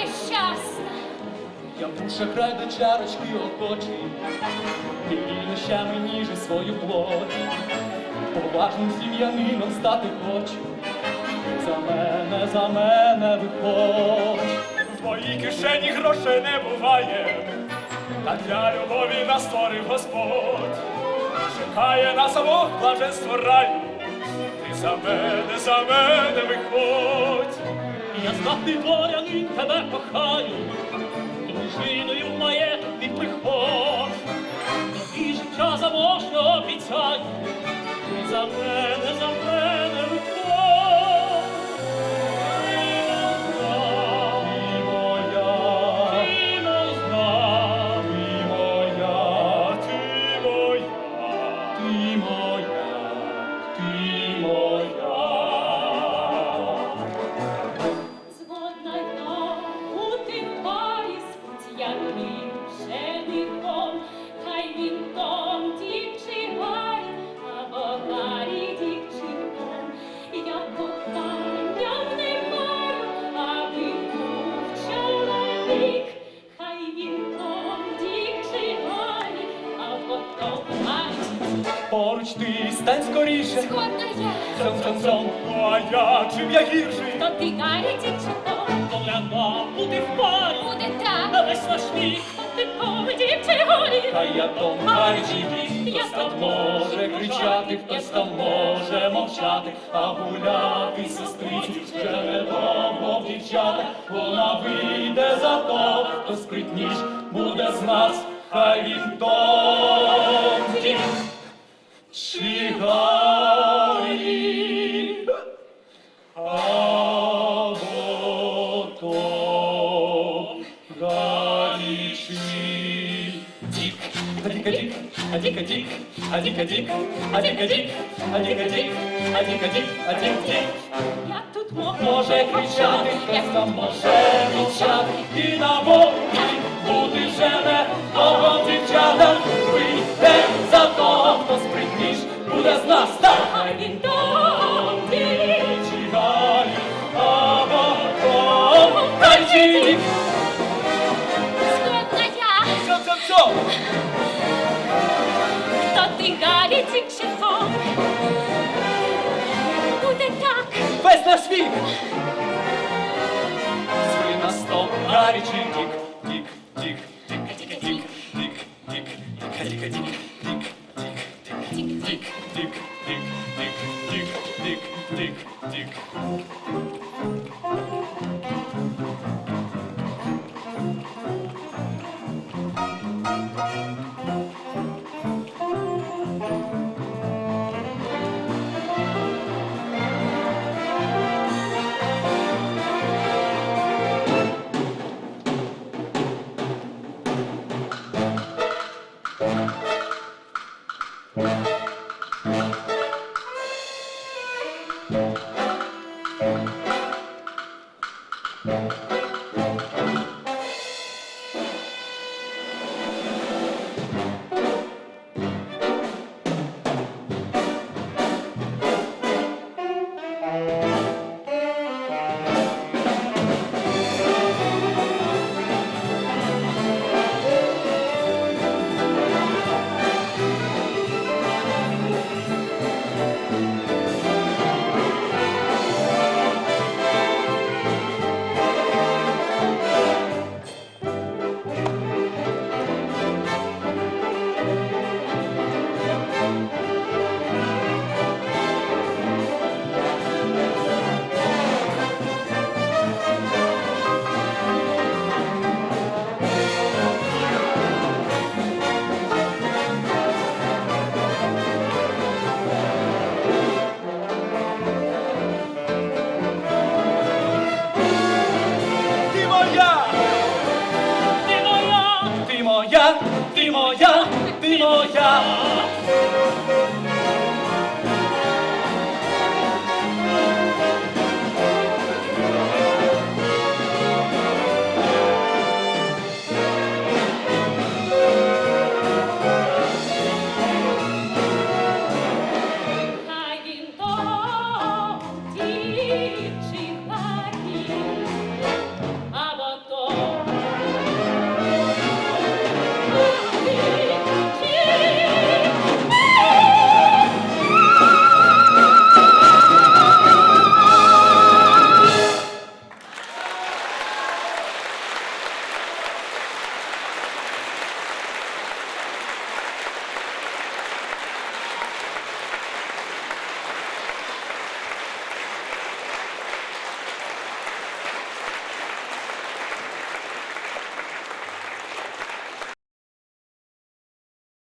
нещасна. Я душа край до чарочки охочий, і нощами ніже свою плоть. Поважним сім'янином стати хочу. За мене, за мене виходь. В моїй кишені грошей не буває, та для любові нас створив Господь. Чекає нас обох блаженство раю. Ти за мене, за мене виходь. Я знатний дворянин тебе кохаю, дружиною в маєток ти приходь. Тобі життя заможно обіцяю, за мене, за мене Поруч ти стань скоріше, Згодна я. Ну а я чим я гірший? то ти гарі дівчинком. Догляда бути в парі, Буде так, наш вік. ти горі. Хай я гарячий бік, хтось там може кричати, хтось там може мовчати, а гуляти недовго в дівчата. Вона вийде за то, хто спритніш буде з нас, хай він дік. Чи гарі, або том гарячий дік. Адік-адік, адік-адік, адік-адік, адік-адік, адік-адік, адік-адік, адік-дік. Я тут можу Може кричати, хтось там може мовчати, Dzieci! Zgodna ja! Co, co. Хто ти Галіці чи хто? Буде так, Без на свік! на стол, гарячий тік. Música